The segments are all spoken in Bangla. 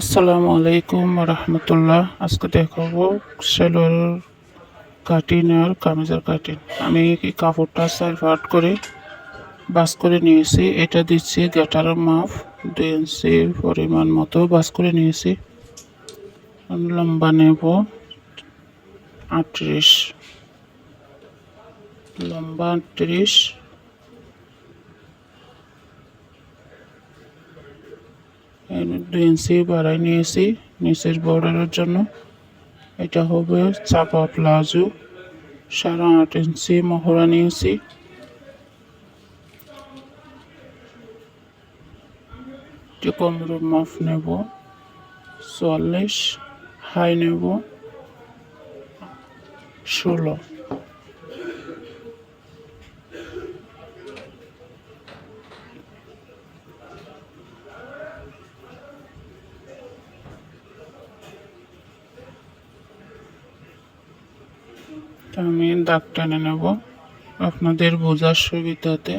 আসসালামু আলাইকুম রহমতুল্লাহ। আজকে দেখাবো সেলোয়ার কাটিং আর কামিজের কাটিং আমি এই কাপড়টা সাইড আট করে বাস করে নিয়েছি। এটা দিচ্ছি গেটার মাপ দুই ইঞ্চি পরিমাণ মতো বাস করে নিয়েছি। লম্বা নেব আটত্রিশ। লম্বা আটত্রিশ। দুই ইঞ্চি বাড়াই নিয়েছি নিচের বর্ডারের জন্য। এটা হবে চাপা প্লাজো, সাড়ে আট ইঞ্চি মহড়া নিয়েছি। একটু কোমর মাপ নেব, চুয়াল্লিশ, হাই নেব, ষোলো। আমি দাগ টেনে নেব আপনাদের বোঝার সুবিধাতে।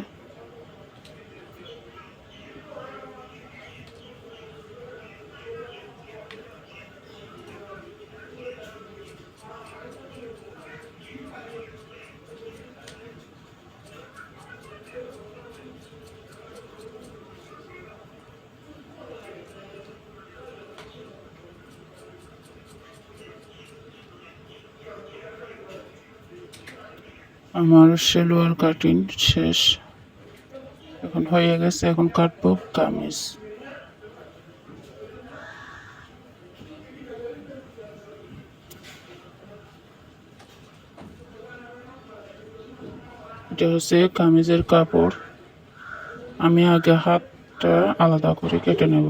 আমার সেলোয়ার কাটিং শেষ। এখন হয়ে গেছে, এখন কাটবো কামিজ। এটা হচ্ছে কামিজের কাপড়। আমি আগে হাতটা আলাদা করে কেটে নেব।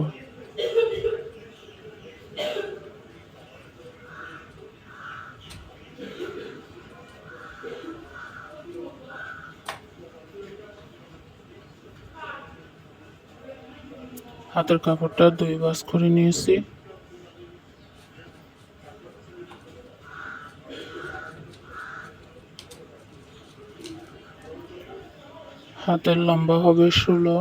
হাতের কাপড়টা দুই বাস করে নিয়েছি। হাতের লম্বা হবে ষোলো।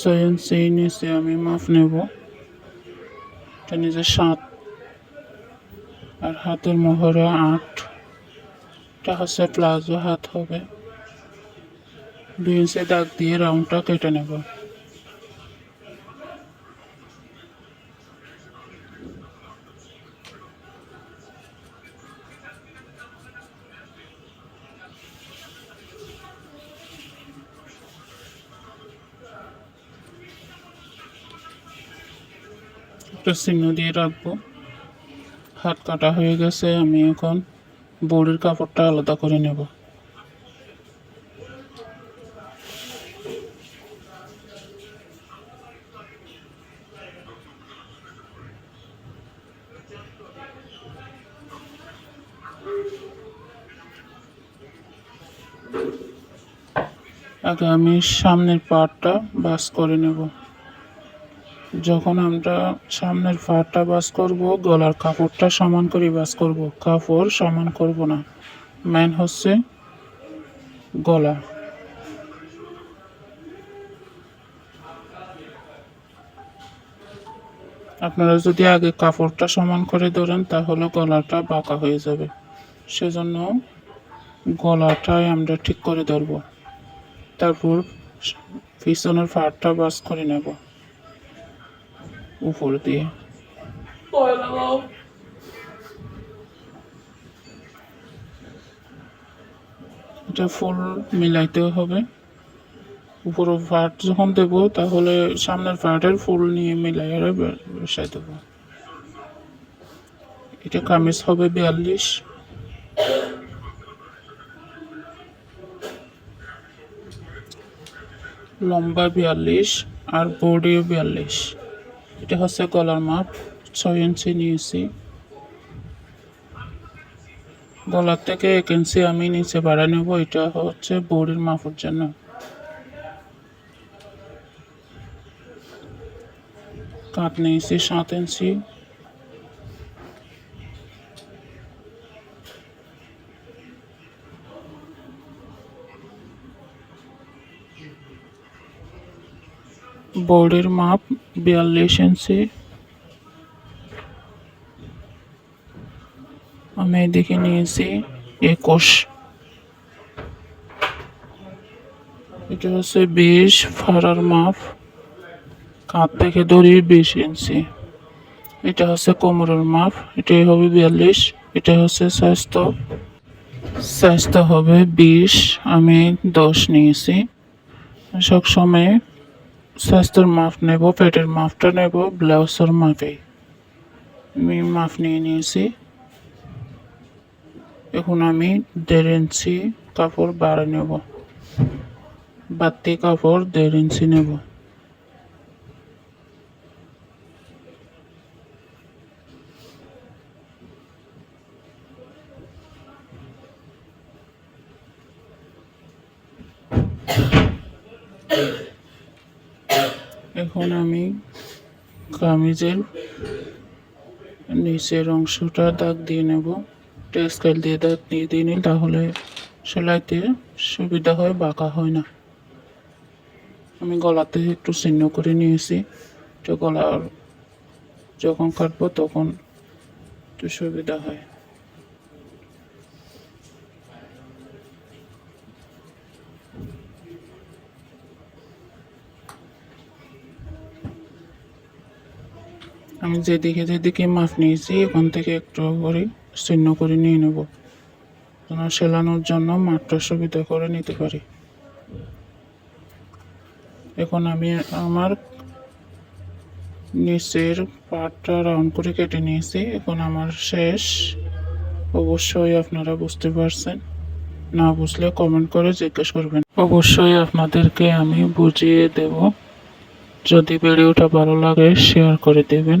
ছয় ইঞ্চি নিচে আমি মাপ নেব। এটা নিজে সাত। হাতের মোহরে আট এটা হচ্ছে প্লাজো হাত হবে। দুই ইঞ্চি দাগ দিয়ে রাউন্ডটা কেটে নেব। একটা চিহ্ন দিয়ে রাখব। হাত কাটা হয়ে গেছে, আমি এখন বড়ির কাপড়টা আলাদা করে নেব। আগে আমি সামনের পার্টটা বাস করে নেব। যখন আমরা সামনের ফাড়টা বাস করব, গলার কাপড়টা সমান করে বাস করব, কাপড় সমান করব না। মেন হচ্ছে গলা। আপনারা যদি আগে কাপড়টা সমান করে ধরেন, তাহলে গলাটা বাঁকা হয়ে যাবে। সেজন্য গলাটাই আমরা ঠিক করে ধরব। তারপর পিছনের ফাড়টা বাস করে নেব। উপর দিয়ে এটা ফুল মিলাইতে হবে। উপর ফাট যখন দেব, তাহলে সামনের ফাটের ফুল নিয়ে মিলাই বসাই দেব। এটা কামিজ হবে বিয়াল্লিশ। লম্বা বিয়াল্লিশ আর বডিও বিয়াল্লিশ। এটা হচ্ছে গলার মাপ, ছয় ইঞ্চি নিয়েছি গলার থেকে এক ইঞ্চি আমি নিচে বাড়া নেব, এটা হচ্ছে বড়ির মাপের জন্য। কাঠ নিয়েছি সাত ইঞ্চি। বডির মাপ বিয়াল্লিশ ইঞ্চি। আমি এদিকে নিয়েছি একুশ। এটা হচ্ছে বিশ ফাড়ার মাপ। কাঁধ থেকে দড়ি বিশ ইঞ্চি। এটা হচ্ছে কোমরের মাপ, এটাই হবে বিয়াল্লিশ, এটা হচ্ছে স্বাস্থ্য। স্বাস্থ্য হবে বিশ, আমি দশ নিয়েছি। সবসময় স্বাস্থ্যের মাপ নেব, পেটের মাপটা নেব, ব্লাউজের মাপে। আমি মাপ নিয়ে নিয়েছি। এখন আমি দেড় ইঞ্চি কাপড় বাড়ে নেব। বাড়তি কাপড় দেড় ইঞ্চি নেব। এখন আমি কামিজের নিচের অংশটা দাগ দিয়ে নেব। টেক্সটাইল দিয়ে দাগ দিয়ে দিয়ে নিই তাহলে সেলাইতে সুবিধা হয়, বাঁকা হয় না। আমি গলাতে একটু চিহ্ন করে নিয়েছি। তো গলার যখন কাটবো তখন একটু সুবিধা হয়। আমি যেদিকে যেদিকে মাপ নিয়েছি, এখান থেকে একটু করে চিহ্ন করে নিয়ে নেব। যেন সেলানোর জন্য মাপটা সুবিধা করে নিতে পারি। এখন আমি আমার নিচের পাটটা রাউন্ড করে কেটে নিয়েছি। এখন আমার শেষ। অবশ্যই আপনারা বুঝতে পারছেন। না বুঝলে কমেন্ট করে জিজ্ঞেস করবেন। অবশ্যই আপনাদেরকে আমি বুঝিয়ে দেব। যদি ভিডিওটা ভালো লাগে শেয়ার করে দেবেন।